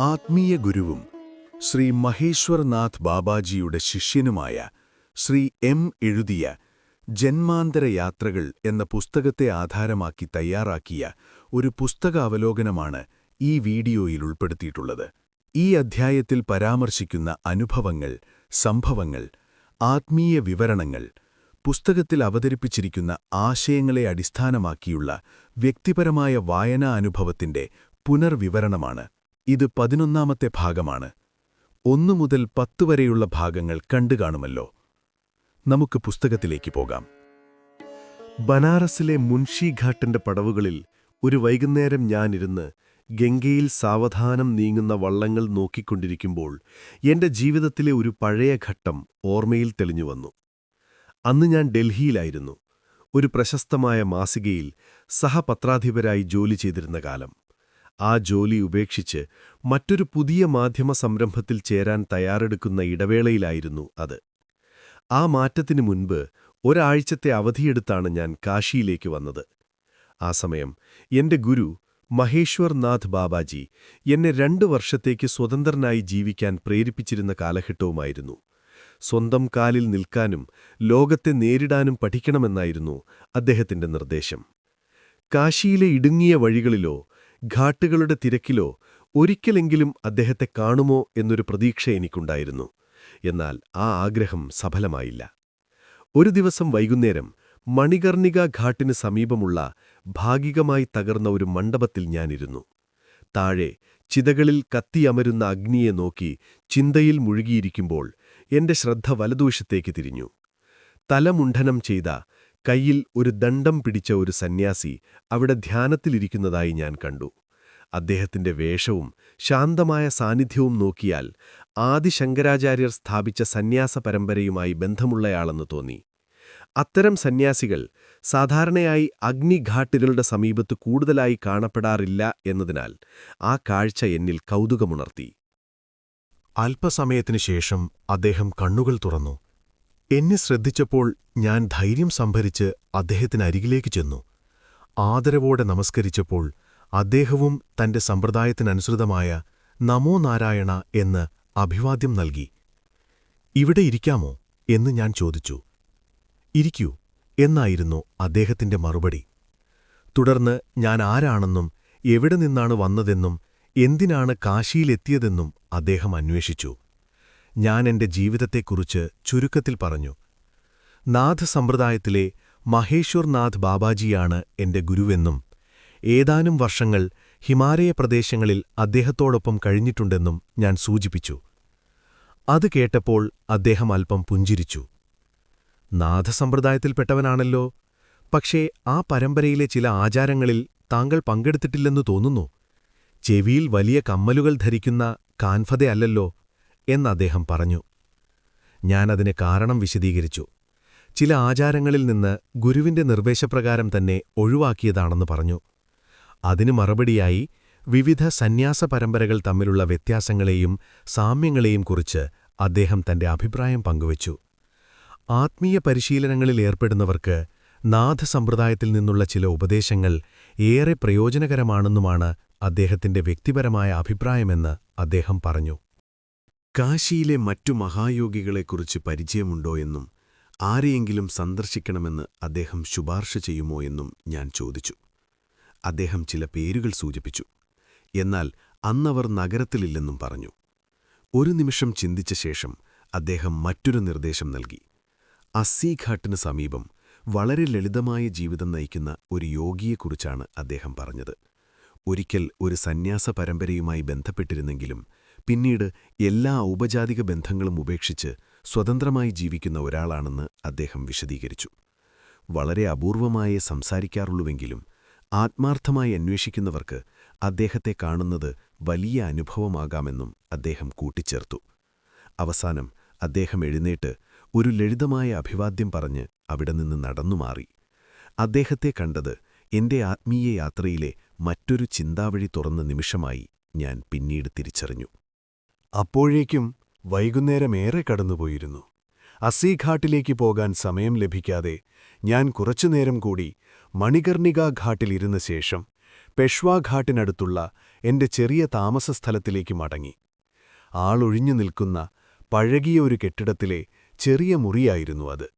ആത്മീയ ഗുരുവും ശ്രീ മഹേശ്വർനാഥ് ബാബാജിയുടെ ശിഷ്യനുമായ ശ്രീ എം എഴുതിയ ജന്മാന്തര യാത്രകൾ എന്ന പുസ്തകത്തെ ആധാരമാക്കി തയ്യാറാക്കിയ ഒരു പുസ്തകാവലോകനമാണ് ഈ വീഡിയോയിൽ ഉൾപ്പെടുത്തിയിട്ടുള്ളത്. ഈ അധ്യായത്തിൽ പരാമർശിക്കുന്ന അനുഭവങ്ങൾ സംഭവങ്ങൾ ആത്മീയ വിവരണങ്ങൾ പുസ്തകത്തിൽ അവതരിപ്പിച്ചിരിക്കുന്ന ആശയങ്ങളെ അടിസ്ഥാനമാക്കിയുള്ള വ്യക്തിപരമായ വായനാ അനുഭവത്തിന്റെ പുനർവിവരണമാണ് ഇത് പതിനൊന്നാമത്തെ ഭാഗമാണ്. ഒന്നു മുതൽ പത്ത് വരെയുള്ള ഭാഗങ്ങൾ കണ്ടുകാണുമല്ലോ നമുക്ക് പുസ്തകത്തിലേക്ക് പോകാം. ബനാറസിലെ മുൻഷി ഘാട്ടിന്റെ പടവുകളിൽ ഒരു വൈകുന്നേരം ഞാനിരുന്ന് ഗംഗയിൽ സാവധാനം നീങ്ങുന്ന വള്ളങ്ങൾ നോക്കിക്കൊണ്ടിരിക്കുമ്പോൾ എന്റെ ജീവിതത്തിലെ ഒരു പഴയ ഘട്ടം ഓർമ്മയിൽ തെളിഞ്ഞുവന്നു അന്ന് ഞാൻ ഡൽഹിയിലായിരുന്നു. ഒരു പ്രശസ്തമായ മാസികയിൽ സഹപത്രാധിപരായി ജോലി ചെയ്തിരുന്ന കാലം. ആ ജോലി ഉപേക്ഷിച്ച് മറ്റൊരു പുതിയ മാധ്യമ സംരംഭത്തിൽ ചേരാൻ തയ്യാറെടുക്കുന്ന ഇടവേളയിലായിരുന്നു അത്. ആ മാറ്റത്തിനു മുൻപ് ഒരാഴ്ചത്തെ അവധിയെടുത്താണ് ഞാൻ കാശിയിലേക്ക് വന്നത്. ആ സമയം എന്റെ ഗുരു മഹേശ്വർ നാഥ് ബാബാജി എന്നെ രണ്ടു വർഷത്തേക്ക് സ്വതന്ത്രനായി ജീവിക്കാൻ പ്രേരിപ്പിച്ചിരുന്ന കാലഘട്ടവുമായിരുന്നു. സ്വന്തം കാലിൽ നിൽക്കാനും ലോകത്തെ നേരിടാനും പഠിക്കണമെന്നായിരുന്നു അദ്ദേഹത്തിന്റെ നിർദ്ദേശം. കാശിയിലെ ഇടുങ്ങിയ വഴികളിലോ ഘാട്ടുകളുടെ തിരക്കിലോ ഒരിക്കലെങ്കിലും അദ്ദേഹത്തെ കാണുമോ എന്നൊരു പ്രതീക്ഷ എനിക്കുണ്ടായിരുന്നു. എന്നാൽ ആ ആഗ്രഹം സഫലമായില്ല. ഒരു ദിവസം വൈകുന്നേരം മണികർണിക ഘാട്ടിന് സമീപമുള്ള ഭാഗികമായി തകർന്ന ഒരു മണ്ഡപത്തിൽ ഞാനിരുന്നു. താഴെ ചിതകളിൽ കത്തിയമരുന്ന അഗ്നിയെ നോക്കി ചിന്തയിൽ മുഴുകിയിരിക്കുമ്പോൾ എന്റെ ശ്രദ്ധ വലതുവശത്തേക്ക് തിരിഞ്ഞു. തലമുണ്ഠനം ചെയ്ത കയ്യിൽ ഒരു ദണ്ഡം പിടിച്ച ഒരു സന്യാസി അവിടെ ധ്യാനത്തിലിരിക്കുന്നതായി ഞാൻ കണ്ടു. അദ്ദേഹത്തിന്റെ വേഷവും ശാന്തമായ സാന്നിധ്യവും നോക്കിയാൽ ആദിശങ്കരാചാര്യർ സ്ഥാപിച്ച സന്യാസ പരമ്പരയുമായി ബന്ധമുള്ളയാളെന്ന് തോന്നി. അത്തരം സന്യാസികൾ സാധാരണയായി അഗ്നിഘാട്ടുകളുടെ സമീപത്ത് കൂടുതലായി കാണപ്പെടാറില്ല എന്നതിനാൽ ആ കാഴ്ച എന്നിൽ കൗതുകമുണർത്തി. അല്പസമയത്തിനു ശേഷം അദ്ദേഹം കണ്ണുകൾ തുറന്നു. എന്നെ ശ്രദ്ധിച്ചപ്പോൾ ഞാൻ ധൈര്യം സംഭരിച്ച് അദ്ദേഹത്തിനരികിലേക്ക് ചെന്നു. ആദരവോടെ നമസ്കരിച്ചപ്പോൾ അദ്ദേഹവും തന്റെ സമ്പ്രദായത്തിനനുസൃതമായ നമോ നാരായണ എന്ന് അഭിവാദ്യം നൽകി. ഇവിടെ ഇരിക്കാമോ? എന്ന് ഞാൻ ചോദിച്ചു. ഇരിക്കൂ എന്നായിരുന്നു അദ്ദേഹത്തിന്റെ മറുപടി. തുടർന്ന് ഞാൻ ആരാണെന്നും എവിടെ നിന്നാണ് വന്നതെന്നും എന്തിനാണ് കാശിയിലെത്തിയതെന്നും അദ്ദേഹം അന്വേഷിച്ചു. ഞാൻ എന്റെ ജീവിതത്തെക്കുറിച്ച് ചുരുക്കത്തിൽ പറഞ്ഞു. നാഥ സമ്പ്രദായത്തിലെ മഹേശ്വർനാഥ് ബാബാജിയാണ് എന്റെ ഗുരുവെന്നും ഏതാനും വർഷങ്ങൾ ഹിമാലയ പ്രദേശങ്ങളിൽ അദ്ദേഹത്തോടൊപ്പം കഴിഞ്ഞിട്ടുണ്ടെന്നും ഞാൻ സൂചിപ്പിച്ചു. അത് കേട്ടപ്പോൾ അദ്ദേഹം അല്പം പുഞ്ചിരിച്ചു. നാഥസമ്പ്രദായത്തിൽപ്പെട്ടവനാണല്ലോ പക്ഷേ ആ പരമ്പരയിലെ ചില ആചാരങ്ങളിൽ താങ്കൾ പങ്കെടുത്തിട്ടില്ലെന്നു തോന്നുന്നു. ചെവിയിൽ വലിയ കമ്മലുകൾ ധരിക്കുന്ന കാൻഫതയല്ലല്ലോ എന്നദ്ദേഹം പറഞ്ഞു. ഞാനതിന് കാരണം വിശദീകരിച്ചു. ചില ആചാരങ്ങളിൽ നിന്ന് ഗുരുവിന്റെ നിർദ്ദേശപ്രകാരം തന്നെ ഒഴിവാക്കിയതാണെന്ന് പറഞ്ഞു. അതിനു മറുപടിയായി വിവിധ സന്യാസ പരമ്പരകൾ തമ്മിലുള്ള വ്യത്യാസങ്ങളെയും സാമ്യങ്ങളെയും കുറിച്ച് അദ്ദേഹം തന്റെ അഭിപ്രായം പങ്കുവച്ചു. ആത്മീയ പരിശീലനങ്ങളിൽ ഏർപ്പെടുന്നവർക്ക് നാഥസമ്പ്രദായത്തിൽ നിന്നുള്ള ചില ഉപദേശങ്ങൾ ഏറെ പ്രയോജനകരമാണെന്നുമാണ് അദ്ദേഹത്തിന്റെ വ്യക്തിപരമായ അഭിപ്രായമെന്ന് അദ്ദേഹം പറഞ്ഞു. കാശിയിലെ മറ്റു മഹായോഗികളെക്കുറിച്ച് പരിചയമുണ്ടോ എന്നും ആരെയെങ്കിലും സന്ദർശിക്കണമെന്ന് അദ്ദേഹം ശുപാർശ ചെയ്യുമോ എന്നും ഞാൻ ചോദിച്ചു. അദ്ദേഹം ചില പേരുകൾ സൂചിപ്പിച്ചു. എന്നാൽ അന്നവർ നഗരത്തിലില്ലെന്നും പറഞ്ഞു. ഒരു നിമിഷം ചിന്തിച്ച ശേഷം അദ്ദേഹം മറ്റൊരു നിർദ്ദേശം നൽകി. അസ്സിഘാട്ടിന് സമീപം വളരെ ലളിതമായ ജീവിതം നയിക്കുന്ന ഒരു യോഗിയെക്കുറിച്ചാണ് അദ്ദേഹം പറഞ്ഞത്. ഒരിക്കൽ ഒരു സന്യാസ പരമ്പരയുമായി ബന്ധപ്പെട്ടിരുന്നെങ്കിലും പിന്നീട് എല്ലാ ഔപചാരിക ബന്ധങ്ങളും ഉപേക്ഷിച്ച് സ്വതന്ത്രമായി ജീവിക്കുന്ന ഒരാളാണെന്ന് അദ്ദേഹം വിശദീകരിച്ചു. വളരെ അപൂർവമായേ സംസാരിക്കാറുള്ളുവെങ്കിലും ആത്മാർത്ഥമായി അന്വേഷിക്കുന്നവർക്ക് അദ്ദേഹത്തെ കാണുന്നത് വലിയ അനുഭവമാകാമെന്നും അദ്ദേഹം കൂട്ടിച്ചേർത്തു. അവസാനം അദ്ദേഹം എഴുന്നേറ്റ് ഒരു ലളിതമായ അഭിവാദ്യം പറഞ്ഞ് അവിടെ നിന്ന് നടന്നുമാറി അദ്ദേഹത്തെ കണ്ടത് എന്റെ ആത്മീയ യാത്രയിലെ മറ്റൊരു ചിന്താവഴി തുറന്ന നിമിഷമായി ഞാൻ പിന്നീട് തിരിച്ചറിഞ്ഞു. അപ്പോഴേക്കും വൈകുന്നേരമേറെ കടന്നുപോയിരുന്നു. അസീഘാട്ടിലേക്ക് പോകാൻ സമയം ലഭിക്കാതെ ഞാൻ കുറച്ചുനേരം കൂടി മണികർണിക ഘാട്ടിലിരുന്ന ശേഷം പെഷ്വാഘാട്ടിനടുത്തുള്ള എന്റെ ചെറിയ താമസസ്ഥലത്തിലേക്ക് മടങ്ങി. ആളൊഴിഞ്ഞു നിൽക്കുന്ന പഴകിയ ഒരു കെട്ടിടത്തിലെ ചെറിയ മുറിയായിരുന്നു അത്.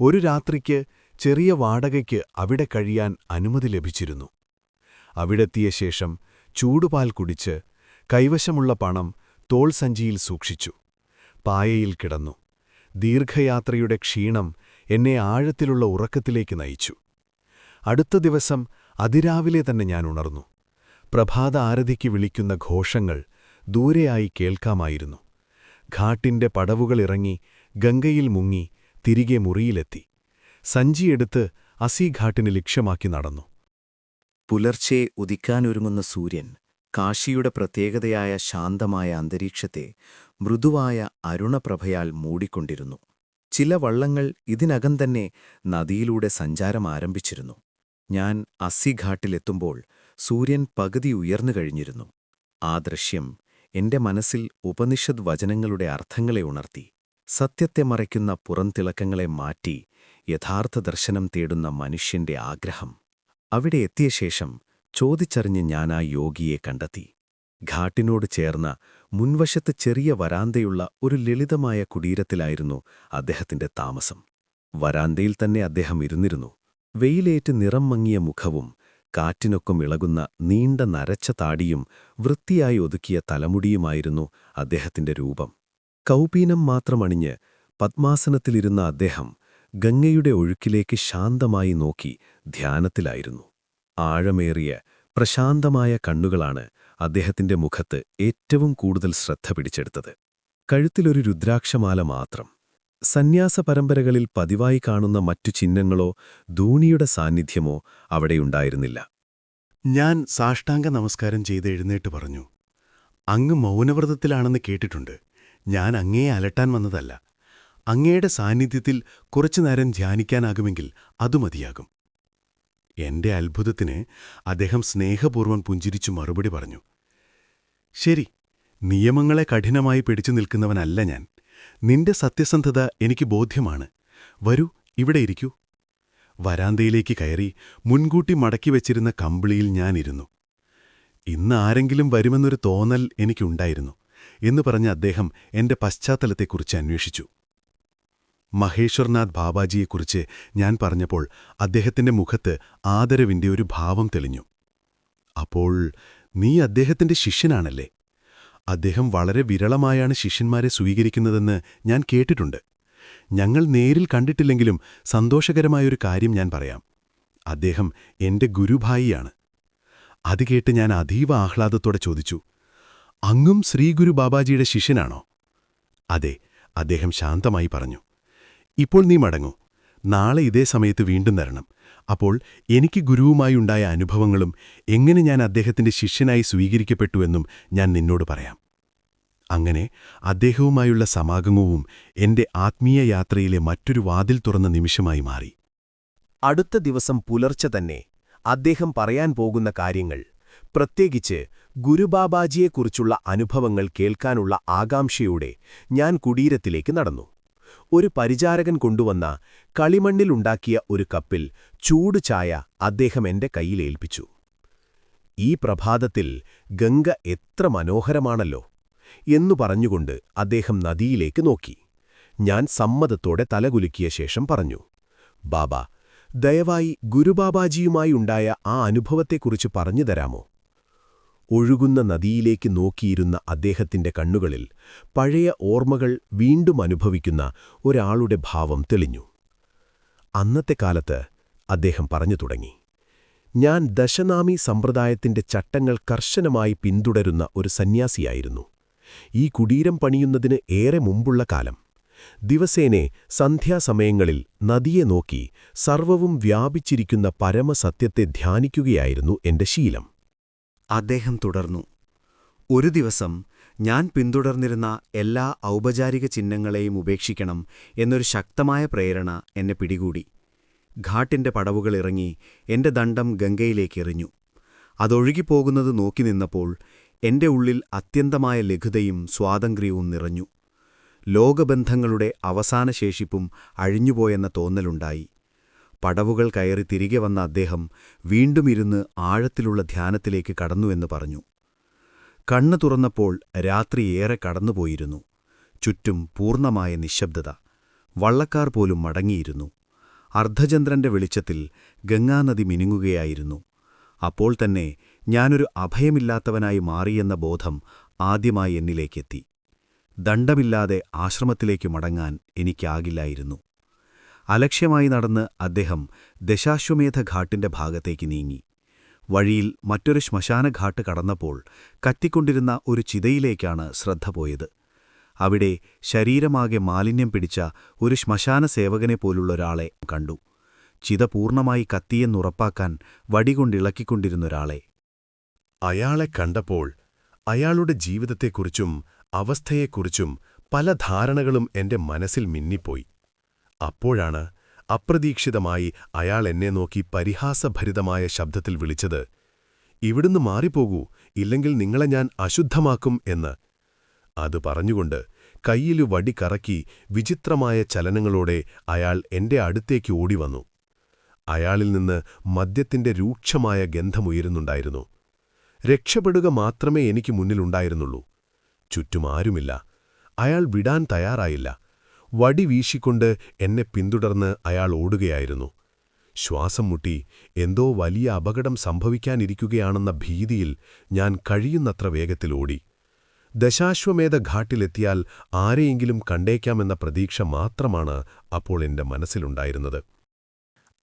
ഒരു രാത്രിക്ക് ചെറിയ വാടകയ്ക്ക് അവിടെ കഴിയാൻ അനുമതി ലഭിച്ചിരുന്നു. അവിടെത്തിയ ശേഷം ചൂടുപാൽ കുടിച്ച് കൈവശമുള്ള പണം തോൾസഞ്ചിയിൽ സൂക്ഷിച്ചു. പായയിൽ കിടന്നു. ദീർഘയാത്രയുടെ ക്ഷീണം എന്നെ ആഴത്തിലുള്ള ഉറക്കത്തിലേക്ക് നയിച്ചു. അടുത്ത ദിവസം അതിരാവിലെ തന്നെ ഞാൻ ഉണർന്നു. പ്രഭാത ആരതിക്ക് വിളിക്കുന്ന ഘോഷങ്ങൾ ദൂരെയായി കേൾക്കാമായിരുന്നു. ഘാട്ടിന്റെ പടവുകളിറങ്ങി ഗംഗയിൽ മുങ്ങി തിരികെ മുറിയിലെത്തി. സഞ്ചിയെടുത്ത് അസീഘാട്ടിന് ലക്ഷ്യമാക്കി നടന്നു. പുലർച്ചെ ഉദിക്കാനൊരുങ്ങുന്ന സൂര്യൻ കാശിയുടെ പ്രത്യേകതയായ ശാന്തമായ അന്തരീക്ഷത്തെ മൃദുവായ അരുണപ്രഭയാൽ മൂടിക്കൊണ്ടിരുന്നു. ചില വള്ളങ്ങൾ ഇതിനകം തന്നെ നദിയിലൂടെ സഞ്ചാരം ആരംഭിച്ചിരുന്നു. ഞാൻ അസ്സിഘാട്ടിലെത്തുമ്പോൾ സൂര്യൻ പകുതി ഉയർന്നു കഴിഞ്ഞിരുന്നു. ആ ദൃശ്യം എന്റെ മനസ്സിൽ ഉപനിഷദ് വചനങ്ങളുടെ അർത്ഥങ്ങളെ ഉണർത്തി സത്യത്തെ മറയ്ക്കുന്ന പുറംതിളക്കങ്ങളെ മാറ്റി യഥാർത്ഥ ദർശനം തേടുന്ന മനുഷ്യന്റെ ആഗ്രഹം. അവിടെ എത്തിയ ശേഷം ചോദിച്ചറിഞ്ഞ് ഞാനാ യോഗിയെ കണ്ടെത്തി. ഘാട്ടിനോട് ചേർന്ന മുൻവശത്ത് ചെറിയ വരാന്തയുള്ള ഒരു ലളിതമായ കുടീരത്തിലായിരുന്നു അദ്ദേഹത്തിന്റെ താമസം. വരാന്തയിൽ തന്നെ അദ്ദേഹം ഇരുന്നിരുന്നു. വെയിലേറ്റ് നിറം മങ്ങിയ മുഖവും കാറ്റിനൊക്കം ഇളകുന്ന നീണ്ട നരച്ച താടിയും വൃത്തിയായി ഒതുക്കിയ തലമുടിയുമായിരുന്നു അദ്ദേഹത്തിന്റെ രൂപം. കൗപീനം മാത്രമണിഞ്ഞ് പത്മാസനത്തിലിരുന്ന അദ്ദേഹം ഗംഗയുടെ ഒഴുക്കിലേക്ക് ശാന്തമായി നോക്കി ധ്യാനത്തിലായിരുന്നു. ആഴമേറിയ പ്രശാന്തമായ കണ്ണുകളാണ് അദ്ദേഹത്തിന്റെ മുഖത്ത് ഏറ്റവും കൂടുതൽ ശ്രദ്ധ പിടിച്ചെടുത്തത്. കഴുത്തിലൊരു രുദ്രാക്ഷമാല മാത്രം. സന്യാസ പരമ്പരകളിൽ പതിവായി കാണുന്ന മറ്റു ചിഹ്നങ്ങളോ ധൂണിയുടെ സാന്നിധ്യമോ അവിടെയുണ്ടായിരുന്നില്ല ഞാൻ സാഷ്ടാംഗ നമസ്കാരം ചെയ്ത് എഴുന്നേറ്റ് പറഞ്ഞു അങ്ങ് മൗനവ്രതത്തിലാണെന്ന് കേട്ടിട്ടുണ്ട്. ഞാൻ അങ്ങയെ അലട്ടാൻ വന്നതല്ല. അങ്ങയുടെ സാന്നിധ്യത്തിൽ കുറച്ചുനേരം ധ്യാനിക്കാനാകുമെങ്കിൽ അതു മതിയാകും. എന്റെ അത്ഭുതത്തിന് അദ്ദേഹം സ്നേഹപൂർവം പുഞ്ചിരിച്ചു മറുപടി പറഞ്ഞു. ശരി നിയമങ്ങളെ കഠിനമായി പിടിച്ചു നിൽക്കുന്നവനല്ല ഞാൻ. നിന്റെ സത്യസന്ധത എനിക്ക് ബോധ്യമാണ്. വരൂ ഇവിടെ ഇരിക്കൂ. വരാന്തയിലേക്ക് കയറി മുൻകൂട്ടി മടക്കി വച്ചിരുന്ന കമ്പിളിയിൽ ഞാനിരുന്നു ഇന്ന് ആരെങ്കിലും വരുമെന്നൊരു തോന്നൽ എനിക്കുണ്ടായിരുന്നു എന്ന് പറഞ്ഞ അദ്ദേഹം എന്റെ പശ്ചാത്തലത്തെക്കുറിച്ച് അന്വേഷിച്ചു. മഹേശ്വർനാഥ് ബാബാജിയെക്കുറിച്ച് ഞാൻ പറഞ്ഞപ്പോൾ അദ്ദേഹത്തിന്റെ മുഖത്ത് ആദരവിന്റെ ഒരു ഭാവം തെളിഞ്ഞു. അപ്പോൾ നീ അദ്ദേഹത്തിന്റെ ശിഷ്യനാണല്ലേ? അദ്ദേഹം വളരെ വിരളമായാണ് ശിഷ്യന്മാരെ സ്വീകരിക്കുന്നതെന്ന് ഞാൻ കേട്ടിട്ടുണ്ട്. ഞങ്ങൾ നേരിൽ കണ്ടിട്ടില്ലെങ്കിലും സന്തോഷകരമായൊരു കാര്യം ഞാൻ പറയാം. അദ്ദേഹം എന്റെ ഗുരുഭായിയാണ്. അത് കേട്ട് ഞാൻ അതീവ ആഹ്ലാദത്തോടെ ചോദിച്ചു അങ്ങും ശ്രീഗുരു ബാബാജിയുടെ ശിഷ്യനാണോ? അതെ അദ്ദേഹം ശാന്തമായി പറഞ്ഞു. ഇപ്പോൾ നീ മടങ്ങൂ. നാളെ ഇതേ സമയത്ത് വീണ്ടും തരണം അപ്പോൾ എനിക്ക് ഗുരുവുമായുണ്ടായ അനുഭവങ്ങളും എങ്ങനെ ഞാൻ അദ്ദേഹത്തിന്റെ ശിഷ്യനായി സ്വീകരിക്കപ്പെട്ടുവെന്നും ഞാൻ നിന്നോട് പറയാം. അങ്ങനെ അദ്ദേഹവുമായുള്ള സമാഗമവും എന്റെ ആത്മീയ യാത്രയിലെ മറ്റൊരു വാതിൽ തുറന്ന നിമിഷമായി മാറി. അടുത്ത ദിവസം പുലർച്ചെ തന്നെ അദ്ദേഹം പറയാൻ പോകുന്ന കാര്യങ്ങൾ പ്രത്യേകിച്ച് ഗുരുബാബാജിയെക്കുറിച്ചുള്ള അനുഭവങ്ങൾ കേൾക്കാനുള്ള ആകാംക്ഷയോടെ ഞാൻ കുടീരത്തിലേക്ക് നടന്നു. ഒരു പരിചാരകൻ കൊണ്ടുവന്ന കളിമണ്ണിലുണ്ടാക്കിയ ഒരു കപ്പിൽ ചൂട് ചായ അദ്ദേഹം എന്റെ കയ്യിലേൽപ്പിച്ചു ഈ പ്രഭാതത്തിൽ ഗംഗ എത്ര മനോഹരമാണല്ലോ എന്നു പറഞ്ഞുകൊണ്ട് അദ്ദേഹം നദിയിലേക്ക് നോക്കി. ഞാൻ സമ്മതത്തോടെ തലകുലുക്കിയ ശേഷം പറഞ്ഞു ബാബ ദയവായി ഗുരുബാബാജിയുമായുണ്ടായ ആ അനുഭവത്തെക്കുറിച്ച് പറഞ്ഞു തരാമോ? ഒഴുകുന്ന നദിയിലേക്ക് നോക്കിയിരുന്ന അദ്ദേഹത്തിന്റെ കണ്ണുകളിൽ പഴയ ഓർമ്മകൾ വീണ്ടും അനുഭവിക്കുന്ന ഒരാളുടെ ഭാവം തെളിഞ്ഞു. അന്നത്തെ കാലത്ത് അദ്ദേഹം പറഞ്ഞു തുടങ്ങി ഞാൻ ദശനാമി സമ്പ്രദായത്തിന്റെ ചട്ടങ്ങൾ കർശനമായി പിന്തുടരുന്ന ഒരു സന്യാസിയായിരുന്നു. ഈ കുടീരം പണിയുന്നതിന് ഏറെ മുമ്പുള്ള കാലം. ദിവസേനെ സന്ധ്യാസമയങ്ങളിൽ നദിയെ നോക്കി സർവവും വ്യാപിച്ചിരിക്കുന്ന പരമസത്യത്തെ ധ്യാനിക്കുകയായിരുന്നു എന്റെ ശീലം. അദ്ദേഹം തുടർന്നു. ഒരു ദിവസം ഞാൻ പിന്തുടർന്നിരുന്ന എല്ലാ ഔപചാരിക ചിഹ്നങ്ങളെയും ഉപേക്ഷിക്കണം എന്നൊരു ശക്തമായ പ്രേരണ എന്നെ പിടികൂടി. ഘാട്ടിന്റെ പടവുകളിറങ്ങി എന്റെ ദണ്ഡം ഗംഗയിലേക്ക് എറിഞ്ഞു. അതൊഴുകിപ്പോകുന്നത് നോക്കി നിന്നപ്പോൾ എന്റെ ഉള്ളിൽ അത്യന്തമായ ലഘുതയും സ്വാതന്ത്ര്യവും നിറഞ്ഞു. ലോകബന്ധങ്ങളുടെ അവസാന ശേഷിപ്പും അഴിഞ്ഞുപോയെന്ന തോന്നലുണ്ടായി. പടവുകൾ കയറി തിരികെ വന്ന അദ്ദേഹം വീണ്ടും ഇരുന്ന് ആഴത്തിലുള്ള ധ്യാനത്തിലേക്ക് കടന്നുവെന്ന് പറഞ്ഞു. കണ്ണു തുറന്നപ്പോൾ രാത്രി ഏറെ കടന്നുപോയിരുന്നു. ചുറ്റും പൂർണമായ നിശബ്ദത. വള്ളക്കാർ പോലും മടങ്ങിയിരുന്നു. അർദ്ധചന്ദ്രന്റെ വെളിച്ചത്തിൽ ഗംഗാനദി മിനുങ്ങുകയായിരുന്നു. അപ്പോൾ തന്നെ ഞാനൊരു അഭയമില്ലാത്തവനായി മാറിയെന്ന ബോധം ആദ്യമായി എന്നിലേക്കെത്തി. ദണ്ഡമില്ലാതെ ആശ്രമത്തിലേക്ക് മടങ്ങാൻ എനിക്കാകില്ലായിരുന്നു. അലക്ഷ്യമായി നടന്ന് അദ്ദേഹം ദശാശ്വമേധ ഘാട്ടിന്റെ ഭാഗത്തേക്ക് നീങ്ങി. വഴിയിൽ മറ്റൊരു ശ്മശാനഘാട്ട് കടന്നപ്പോൾ കത്തിക്കൊണ്ടിരുന്ന ഒരു ചിതയിലേക്കാണ് ശ്രദ്ധ പോയത്. അവിടെ ശരീരമാകെ മാലിന്യം പിടിച്ച ഒരു ശ്മശാന സേവകനെ പോലുള്ളൊരാളെ കണ്ടു. ചിത പൂർണമായി കത്തിയെന്നുറപ്പാക്കാൻ വടികൊണ്ടിളക്കിക്കൊണ്ടിരുന്നൊരാളെ. അയാളെ കണ്ടപ്പോൾ അയാളുടെ ജീവിതത്തെക്കുറിച്ചും അവസ്ഥയെക്കുറിച്ചും പല ധാരണകളും എന്റെ മനസ്സിൽ മിന്നിപ്പോയി. അപ്പോഴാണ് അപ്രതീക്ഷിതമായി അയാൾ എന്നെ നോക്കി പരിഹാസഭരിതമായ ശബ്ദത്തിൽ വിളിച്ചത് ഇവിടുന്ന് മാറിപ്പോകൂ ഇല്ലെങ്കിൽ നിങ്ങളെ ഞാൻ അശുദ്ധമാക്കും എന്ന്. അത് പറഞ്ഞുകൊണ്ട് കയ്യിലു വടി കറക്കി വിചിത്രമായ ചലനങ്ങളോടെ അയാൾ എന്റെ അടുത്തേക്ക് ഓടിവന്നു. അയാളിൽ നിന്ന് മദ്യത്തിന്റെ രൂക്ഷമായ ഗന്ധമുയരുന്നുണ്ടായിരുന്നു. രക്ഷപ്പെടുക മാത്രമേ എനിക്ക് മുന്നിലുണ്ടായിരുന്നുള്ളൂ. ചുറ്റുമാരുമില്ല. അയാൾ വിടാൻ തയ്യാറായില്ല. വടി വീശിക്കൊണ്ട് എന്നെ പിന്തുടർന്ന് അയാൾ ഓടുകയായിരുന്നു. ശ്വാസം മുട്ടി എന്തോ വലിയ അപകടം സംഭവിക്കാനിരിക്കുകയാണെന്ന ഭീതിയിൽ ഞാൻ കഴിയുന്നത്ര വേഗത്തിൽ ഓടി. ദശാശ്വമേധ ഘാട്ടിലെത്തിയാൽ ആരെയെങ്കിലും കണ്ടേക്കാമെന്ന പ്രതീക്ഷ മാത്രമാണ് അപ്പോൾ എന്റെ മനസ്സിലുണ്ടായിരുന്നത്.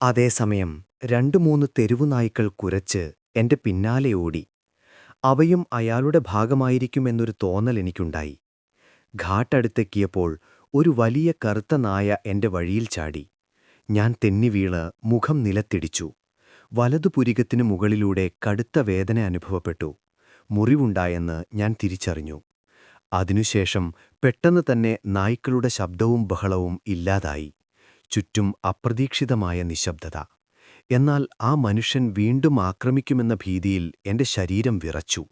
അതേസമയം രണ്ടു മൂന്ന് തെരുവുനായ്ക്കൾ കുരച്ച് എന്റെ പിന്നാലെ ഓടി. അവയും അയാളുടെ ഭാഗമായിരിക്കുമെന്നൊരു തോന്നൽ എനിക്കുണ്ടായി. ഘാട്ടടുത്തെത്തിയപ്പോൾ ഒരു വലിയ കറുത്ത നായ എന്റെ വഴിയിൽ ചാടി. ഞാൻ തെന്നിവീണ് മുഖം നിലത്തിടിച്ചു. വലതുപുരികത്തിനു മുകളിലൂടെ കടുത്ത വേദന അനുഭവപ്പെട്ടു. മുറിവുണ്ടായെന്ന് ഞാൻ തിരിച്ചറിഞ്ഞു. അതിനുശേഷം പെട്ടെന്ന് തന്നെ നായ്ക്കളുടെ ശബ്ദവും ബഹളവും ഇല്ലാതായി. ചുറ്റും അപ്രതീക്ഷിതമായ നിശബ്ദത. എന്നാൽ ആ മനുഷ്യൻ വീണ്ടും ആക്രമിക്കുമെന്ന ഭീതിയിൽ എന്റെ ശരീരം വിറച്ചു.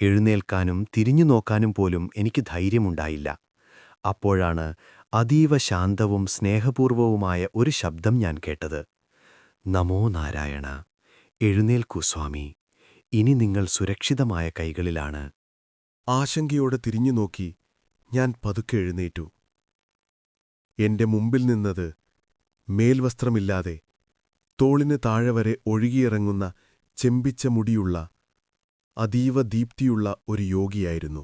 എഴുന്നേൽക്കാനും തിരിഞ്ഞു നോക്കാനും പോലും എനിക്ക് ധൈര്യമുണ്ടായില്ല. അപ്പോഴാണ് അതീവ ശാന്തവും സ്നേഹപൂർവവുമായ ഒരു ശബ്ദം ഞാൻ കേട്ടത്. നമോ നാരായണ എഴുന്നേൽക്കൂ സ്വാമി ഇനി നിങ്ങൾ സുരക്ഷിതമായ കൈകളിലാണ്. ആശങ്കയോടെ തിരിഞ്ഞു നോക്കി ഞാൻ പതുക്കെ എഴുന്നേറ്റു. എന്റെ മുമ്പിൽ നിന്നത് മേൽവസ്ത്രമില്ലാതെ തോളിന് താഴെ വരെ ഒഴുകിയിറങ്ങുന്ന ചെമ്പിച്ച മുടിയുള്ള അതീവ ദീപ്തിയുള്ള ഒരു യോഗിയായിരുന്നു.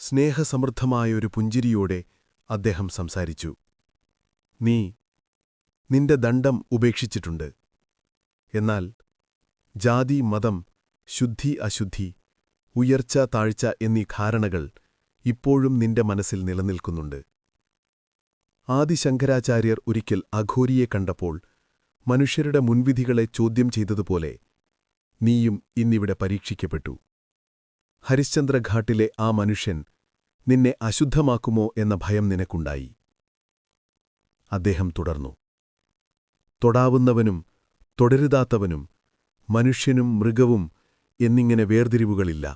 സ്നേഹസമൃദ്ധമായൊരു പുഞ്ചിരിയോടെ അദ്ദേഹം സംസാരിച്ചു. നീ നിന്റെ ദണ്ഡം ഉപേക്ഷിച്ചിട്ടുണ്ട്. എന്നാൽ ജാതി മതം ശുദ്ധി അശുദ്ധി ഉയർച്ച താഴ്ച എന്നീ ധാരണകൾ ഇപ്പോഴും നിന്റെ മനസ്സിൽ നിലനിൽക്കുന്നുണ്ട്. ആദിശങ്കരാചാര്യർ ഒരിക്കൽ അഘോരിയെ കണ്ടപ്പോൾ മനുഷ്യരുടെ മുൻവിധികളെ ചോദ്യം ചെയ്തതുപോലെ നീയും ഇന്നിവിടെ പരീക്ഷിക്കപ്പെട്ടു. ഹരിശ്ചന്ദ്രഘാട്ടിലെ ആ മനുഷ്യൻ നിന്നെ അശുദ്ധമാക്കുമോ എന്ന ഭയം നിനക്കുണ്ടായി. അദ്ദേഹം തുടർന്നു. തൊടാവുന്നവനും തുടരുതാത്തവനും മനുഷ്യനും മൃഗവും എന്നിങ്ങനെ വേർതിരിവുകളില്ല.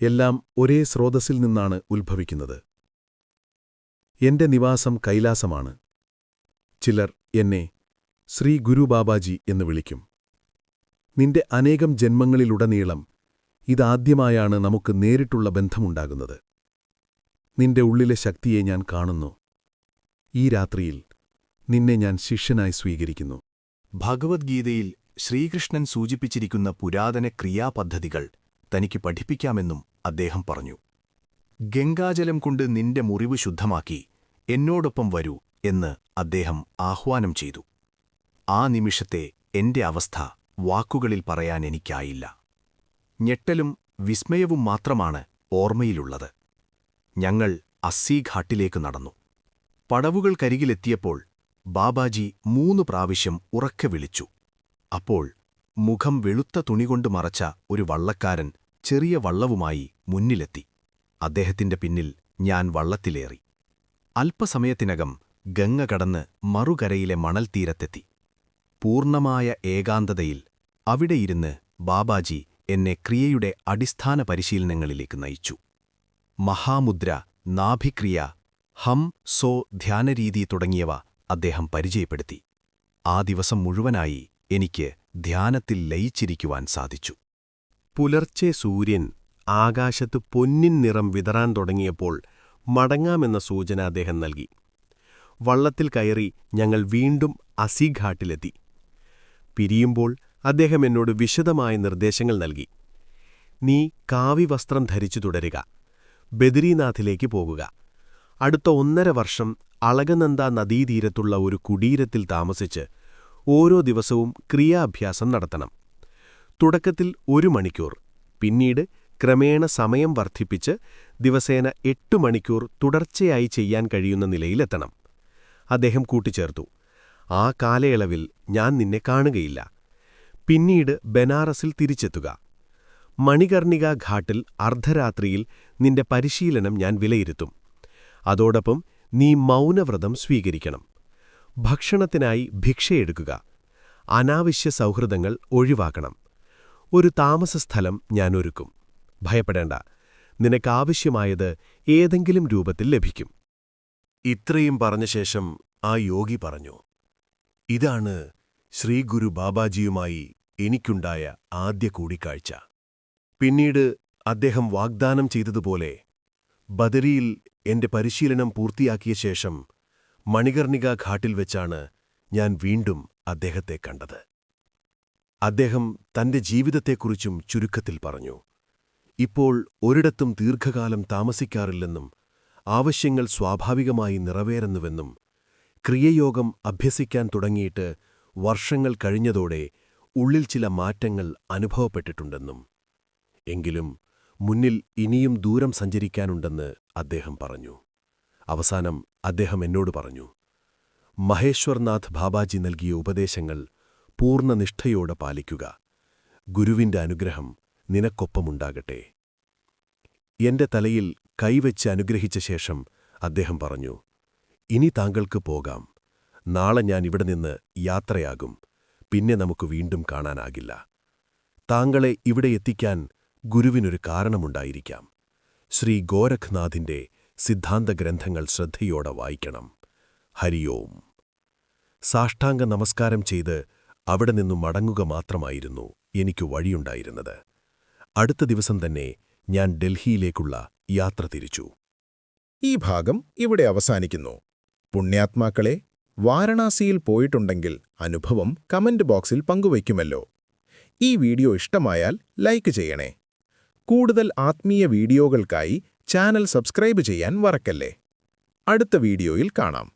എല്ലാം ഒരേ സ്രോതസ്സിൽ നിന്നാണ് ഉത്ഭവിക്കുന്നത്. എന്റെ നിവാസം കൈലാസമാണ്. ചിലർ എന്നെ ശ്രീ ഗുരുബാബാജി എന്ന് വിളിക്കും. നിന്റെ അനേകം ജന്മങ്ങളിലുടനീളം ഇതാദ്യമായാണ് നമുക്ക് നേരിട്ടുള്ള ബന്ധമുണ്ടാകുന്നത്. നിന്റെ ഉള്ളിലെ ശക്തിയെ ഞാൻ കാണുന്നു. ഈ രാത്രിയിൽ നിന്നെ ഞാൻ ശിഷ്യനായി സ്വീകരിക്കുന്നു. ഭഗവത്ഗീതയിൽ ശ്രീകൃഷ്ണൻ സൂചിപ്പിച്ചിരിക്കുന്ന പുരാതന ക്രിയാപദ്ധതികൾ തനിക്ക് പഠിപ്പിക്കാമെന്നും അദ്ദേഹം പറഞ്ഞു. ഗംഗാജലം കൊണ്ട് നിന്റെ മുറിവ് ശുദ്ധമാക്കി എന്നോടൊപ്പം വരൂ എന്ന് അദ്ദേഹം ആഹ്വാനം ചെയ്തു. ആ നിമിഷത്തെ എന്റെ അവസ്ഥ വാക്കുകളിൽ പറയാൻ എനിക്കായില്ല. ഞെട്ടലും വിസ്മയവും മാത്രമാണ് ഓർമ്മയിലുള്ളത്. ഞങ്ങൾ അസ്സിഘാട്ടിലേക്ക് നടന്നു. പടവുകൾക്കരികിലെത്തിയപ്പോൾ ബാബാജി മൂന്നു പ്രാവശ്യം ഉറക്കെ വിളിച്ചു. അപ്പോൾ മുഖം വെളുത്ത തുണികൊണ്ട് മറച്ച ഒരു വള്ളക്കാരൻ ചെറിയ വള്ളവുമായി മുന്നിലെത്തി. അദ്ദേഹത്തിന്റെ പിന്നിൽ ഞാൻ വള്ളത്തിലേറി. അല്പസമയത്തിനകം ഗംഗ കടന്ന് മറുകരയിലെ മണൽത്തീരത്തെത്തി. പൂർണമായ ഏകാന്തതയിൽ അവിടെയിരുന്ന് ബാബാജി എന്നെ ക്രിയയുടെ അടിസ്ഥാന പരിശീലനങ്ങളിലേക്ക് നയിച്ചു. മഹാമുദ്ര നാഭിക്രിയ ഹം സോ ധ്യാനരീതി തുടങ്ങിയവ അദ്ദേഹം പരിചയപ്പെടുത്തി. ആ ദിവസം മുഴുവനായി എനിക്ക് ധ്യാനത്തിൽ ലയിച്ചിരിക്കുവാൻ സാധിച്ചു. പുലർച്ചെ സൂര്യൻ ആകാശത്ത് പൊന്നിൻ നിറം വിതറാൻ തുടങ്ങിയപ്പോൾ മടങ്ങാമെന്ന സൂചന അദ്ദേഹം നൽകി. വള്ളത്തിൽ കയറി ഞങ്ങൾ വീണ്ടും അസിഘാട്ടിലെത്തി. പിരിയുമ്പോൾ അദ്ദേഹം എന്നോട് വിശദമായ നിർദ്ദേശങ്ങൾ നൽകി. നീ കാവി വസ്ത്രം ധരിച്ചു തുടരുക. ബദരീനാഥിലേക്ക് പോകുക. അടുത്ത ഒന്നര വർഷം അളകനന്ദ നദീതീരത്തുള്ള ഒരു കുടീരത്തിൽ താമസിച്ച് ഓരോ ദിവസവും ക്രിയാഭ്യാസം നടത്തണം. തുടക്കത്തിൽ ഒരു മണിക്കൂർ പിന്നീട് ക്രമേണ സമയം വർദ്ധിപ്പിച്ച് ദിവസേന എട്ട് മണിക്കൂർ തുടർച്ചയായി ചെയ്യാൻ കഴിയുന്ന നിലയിലെത്തണം. അദ്ദേഹം കൂട്ടിച്ചേർത്തു. ആ കാലയളവിൽ ഞാൻ നിന്നെ കാണുകയില്ല. പിന്നീട് ബനാറസിൽ തിരിച്ചെത്തുക. മണികർണിക ഘാട്ടിൽ അർദ്ധരാത്രിയിൽ നിന്റെ പരിശീലനം ഞാൻ വിലയിരുത്തും. അതോടൊപ്പം നീ മൗനവ്രതം സ്വീകരിക്കണം. ഭക്ഷണത്തിനായി ഭിക്ഷയെടുക്കുക. അനാവശ്യ സൗഹൃദങ്ങൾ ഒഴിവാക്കണം. ഒരു താമസസ്ഥലം ഞാൻ ഒരുക്കും. ഭയപ്പെടേണ്ട. നിനക്കാവശ്യമായത് ഏതെങ്കിലും രൂപത്തിൽ ലഭിക്കും. ഇത്രയും പറഞ്ഞ ശേഷം ആ യോഗി പറഞ്ഞു ഇതാണ് ശ്രീ ഗുരു ബാബാജിയുമായി എനിക്കുണ്ടായ ആദ്യ കൂടിക്കാഴ്ച. പിന്നീട് അദ്ദേഹം വാഗ്ദാനം ചെയ്തതുപോലെ ബദരിയിൽ എന്റെ പരിശീലനം പൂർത്തിയാക്കിയ ശേഷം മണികർണിക ഘാട്ടിൽ വെച്ചാണ് ഞാൻ വീണ്ടും അദ്ദേഹത്തെ കണ്ടത്. അദ്ദേഹം തന്റെ ജീവിതത്തെക്കുറിച്ചും ചുരുക്കത്തിൽ പറഞ്ഞു. ഇപ്പോൾ ഒരിടത്തും ദീർഘകാലം താമസിക്കാറില്ലെന്നും ആവശ്യങ്ങൾ സ്വാഭാവികമായി നിറവേറുന്നുവെന്നും ക്രിയയോഗം അഭ്യസിക്കാൻ തുടങ്ങിയിട്ട് വർഷങ്ങൾ കഴിഞ്ഞതോടെ ഉള്ളിൽ ചില മാറ്റങ്ങൾ അനുഭവപ്പെട്ടിട്ടുണ്ടെന്നും എങ്കിലും മുന്നിൽ ഇനിയും ദൂരം സഞ്ചരിക്കാനുണ്ടെന്ന് അദ്ദേഹം പറഞ്ഞു. അവസാനം അദ്ദേഹം എന്നോട് പറഞ്ഞു മഹേശ്വർനാഥ് ബാബാജി നൽകിയ ഉപദേശങ്ങൾ പൂർണ നിഷ്ഠയോടെ പാലിക്കുക. ഗുരുവിന്റെ അനുഗ്രഹം നിനക്കൊപ്പമുണ്ടാകട്ടെ. എന്റെ തലയിൽ കൈവച്ച് അനുഗ്രഹിച്ച ശേഷം അദ്ദേഹം പറഞ്ഞു ഇനി താങ്കൾക്ക് പോകാം. നാളെ ഞാൻ ഇവിടെ നിന്ന് യാത്രയാകും. പിന്നെ നമുക്ക് വീണ്ടും കാണാനാകില്ല. താങ്കളെ ഇവിടെ എത്തിക്കാൻ ഗുരുവിനൊരു കാരണമുണ്ടായിരിക്കാം. ശ്രീ ഗോരഖ്നാഥിന്റെ സിദ്ധാന്തഗ്രന്ഥങ്ങൾ ശ്രദ്ധയോടെ വായിക്കണം. ഹരിയോം. സാഷ്ടാംഗ നമസ്കാരം ചെയ്ത് അവിടെ നിന്നു മടങ്ങുക മാത്രമായിരുന്നു എനിക്കു വഴിയുണ്ടായിരുന്നത്. അടുത്ത ദിവസം തന്നെ ഞാൻ ഡൽഹിയിലേക്കുള്ള യാത്ര തിരിച്ചു. ഈ ഭാഗം ഇവിടെ അവസാനിക്കുന്നു. പുണ്യാത്മാക്കളെ വാരണാസിയിൽ പോയിട്ടുണ്ടെങ്കിൽ അനുഭവം കമന്റ് ബോക്സിൽ പങ്കുവയ്ക്കുമല്ലോ. ഈ വീഡിയോ ഇഷ്ടമായാൽ ലൈക്ക് ചെയ്യണേ. കൂടുതൽ ആത്മീയ വീഡിയോകൾക്കായി ചാനൽ സബ്സ്ക്രൈബ് ചെയ്യാൻ മറക്കല്ലേ. അടുത്ത വീഡിയോയിൽ കാണാം.